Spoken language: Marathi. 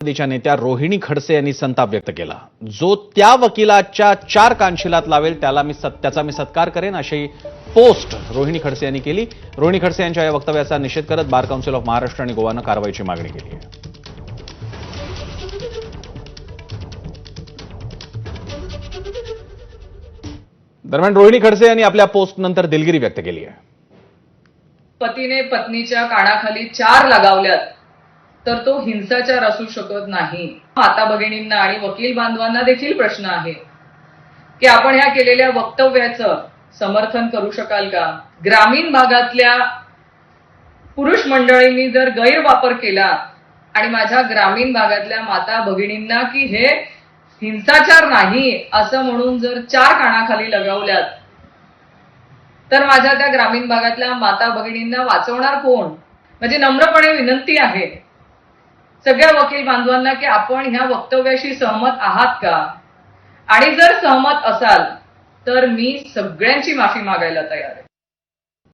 राष्ट्रवादीच्या नेत्या रोहिणी खडसे यांनी संताप व्यक्त केला. जो त्या वकिलाच्या चार कानशिलात लावेल त्याला मी त्याचा मी सत्कार करेन अशी पोस्ट रोहिणी खडसे यांनी केली. रोहिणी खडसे यांच्या या वक्तव्याचा निषेध करत बार काउन्सिल ऑफ महाराष्ट्र आणि गोवानं कारवाईची मागणी केली आहे. दरम्यान रोहिणी खडसे यांनी आपल्या पोस्टनंतर दिलगिरी व्यक्त केली आहे. पतीने पत्नीच्या कानाखाली चार लगावल्यात. तर तो हिंसाचार असू शकत नाही. माता भगिनींना आणि वकील बांधवांना देखील प्रश्न आहे की आपण ह्या केलेल्या वक्तव्याचं समर्थन करू शकाल का? ग्रामीण भागातल्या पुरुष मंडळींनी जर गैरवापर केला आणि माझ्या ग्रामीण भागातल्या माता भगिनींना की हे हिंसाचार नाही असं म्हणून जर चार कानाखाली लगावल्यात तर माझ्या त्या ग्रामीण भागातल्या माता भगिनींना वाचवणार कोण? म्हणजे नम्रपणे विनंती आहे. सगळ्या वकील बांधवांना की आपण ह्या वक्तव्याशी सहमत आहात का? आणि जर सहमत असाल तर मी सगळ्यांची माफी मागायला तयार आहे.